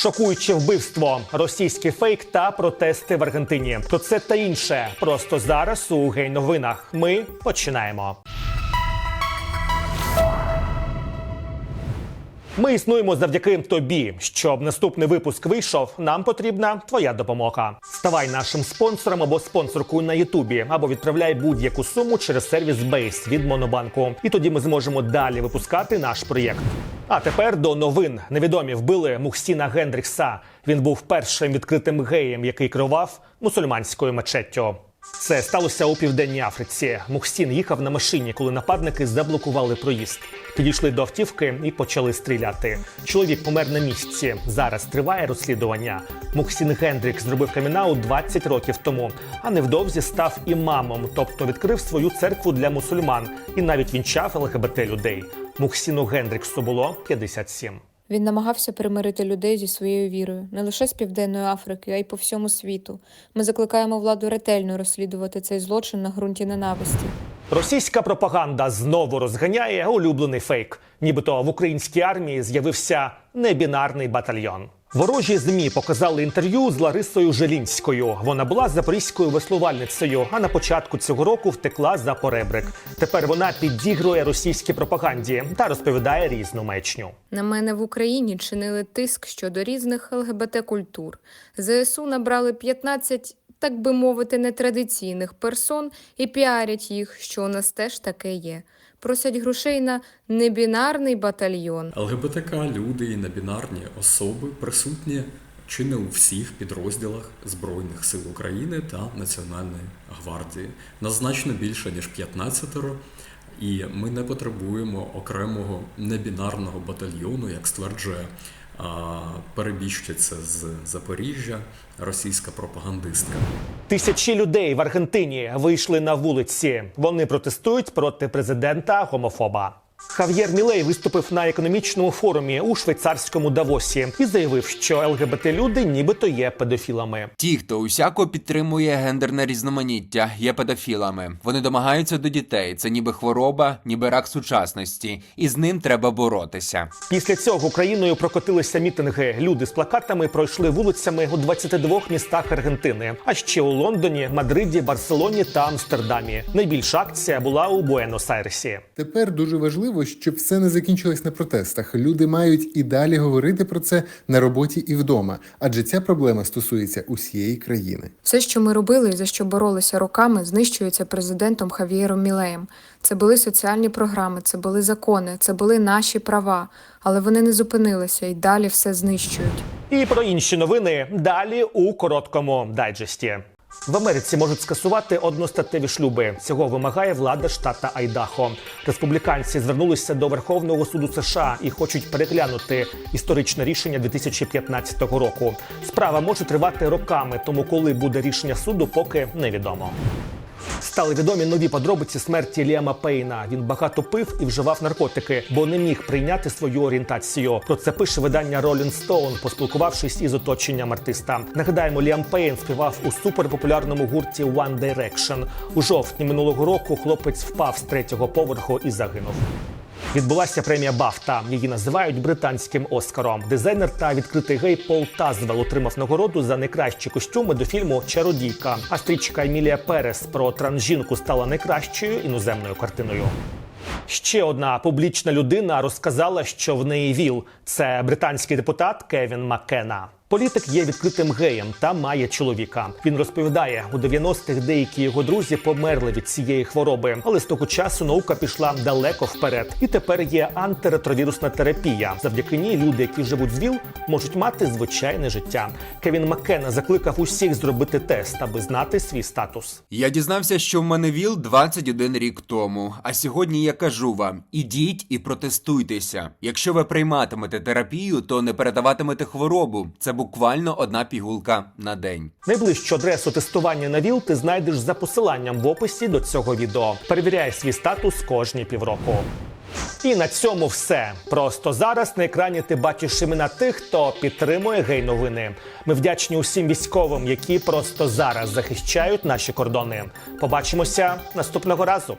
Шокуюче вбивство, російський фейк та протести в Аргентині. Про це та інше просто зараз у гей-новинах. Ми починаємо. Ми існуємо завдяки тобі. Щоб наступний випуск вийшов, нам потрібна твоя допомога. Ставай нашим спонсором або спонсоркою на Ютубі, або відправляй будь-яку суму через сервіс Бейс від Монобанку. І тоді ми зможемо далі випускати наш проєкт. А тепер до новин. Невідомі вбили Мухсіна Гендрікса. Він був першим відкритим геєм, який керував мусульманською мечеттю. Це сталося у південній Африці. Мухсін їхав на машині, коли нападники заблокували проїзд. Підійшли до автівки і почали стріляти. Чоловік помер на місці. Зараз триває розслідування. Мухсін Гендрік зробив камінаут 20 років тому, а невдовзі став імамом, тобто відкрив свою церкву для мусульман і навіть вінчав ЛГБТ людей. Мухсіну Гендріксу було 57. Він намагався примирити людей зі своєю вірою не лише з Південної Африки, а й по всьому світу. Ми закликаємо владу ретельно розслідувати цей злочин на ґрунті ненависті. Російська пропаганда знову розганяє улюблений фейк. Нібито в українській армії з'явився небінарний батальйон. Ворожі змі показали інтерв'ю з Ларисою Желінською. Вона була запорізькою веслувальницею, а на початку цього року втекла за поребрик. Тепер вона підігрує російській пропаганді та розповідає різну мечню. На мене в Україні чинили тиск щодо різних ЛГБТ-культур. ЗСУ набрали 15, так би мовити, нетрадиційних персон і піарять їх, що у нас теж таке є. Просять грошей на небінарний батальйон. ЛГБТК, люди і небінарні особи присутні чи не у всіх підрозділах Збройних сил України та Національної гвардії. На значно більше ніж 15 і ми не потребуємо окремого небінарного батальйону, як стверджує перебіжчиця з Запоріжжя, російська пропагандистка. Тисячі людей в Аргентині вийшли на вулиці. Вони протестують проти президента гомофоба. Хав'єр Мілей виступив на економічному форумі у швейцарському Давосі і заявив, що ЛГБТ люди нібито є педофілами. Ті, хто усяко підтримує гендерне різноманіття, є педофілами. Вони домагаються до дітей. Це ніби хвороба, ніби рак сучасності, і з ним треба боротися. Після цього Україною прокотилися мітинги. Люди з плакатами пройшли вулицями у 22 містах Аргентини, а ще у Лондоні, Мадриді, Барселоні та Амстердамі. Найбільша акція була у Буенос-Айресі. Тепер дуже важливо, щоб все не закінчилось на протестах. Люди мають і далі говорити про це на роботі і вдома, адже ця проблема стосується усієї країни. Все, що ми робили і за що боролися роками, знищується президентом Хавієром Мілеєм. Це були соціальні програми, це були закони, це були наші права. Але вони не зупинилися і далі все знищують. І про інші новини далі у короткому дайджесті. В Америці можуть скасувати одностатеві шлюби. Цього вимагає влада штата Айдахо. Республіканці звернулися до Верховного суду США і хочуть переглянути історичне рішення 2015 року. Справа може тривати роками, тому коли буде рішення суду, поки невідомо. Стали відомі нові подробиці смерті Ліама Пейна. Він багато пив і вживав наркотики, бо не міг прийняти свою орієнтацію. Про це пише видання Rolling Stone, поспілкувавшись із оточенням артиста. Нагадаємо, Ліам Пейн співав у суперпопулярному гурті One Direction. У жовтні минулого року хлопець впав з третього поверху і загинув. Відбулася премія Бафта. Її називають британським Оскаром. Дизайнер та відкритий гей Пол Тазвел отримав нагороду за найкращі костюми до фільму Чародійка. А стрічка Емілія Перес про трансжінку стала найкращою іноземною картиною. Ще одна публічна людина розказала, що в неї ВІЛ. Це британський депутат Кевін Маккена. Політик є відкритим геєм та має чоловіка. Він розповідає, у 90-х деякі його друзі померли від цієї хвороби, але з того часу наука пішла далеко вперед. І тепер є антиретровірусна терапія. Завдяки ній люди, які живуть з ВІЛ, можуть мати звичайне життя. Кевін Маккена закликав усіх зробити тест, аби знати свій статус. Я дізнався, що в мене ВІЛ 21 рік тому. А сьогодні я кажу вам: ідіть і протестуйтеся. Якщо ви прийматимете терапію, то не передаватимете хворобу. Це буквально одна пігулка на день. Найближчу адресу тестування на ВІЛ ти знайдеш за посиланням в описі до цього відео. Перевіряй свій статус кожні півроку. І на цьому все. Просто зараз на екрані ти бачиш імена тих, хто підтримує гей-новини. Ми вдячні усім військовим, які просто зараз захищають наші кордони. Побачимося наступного разу.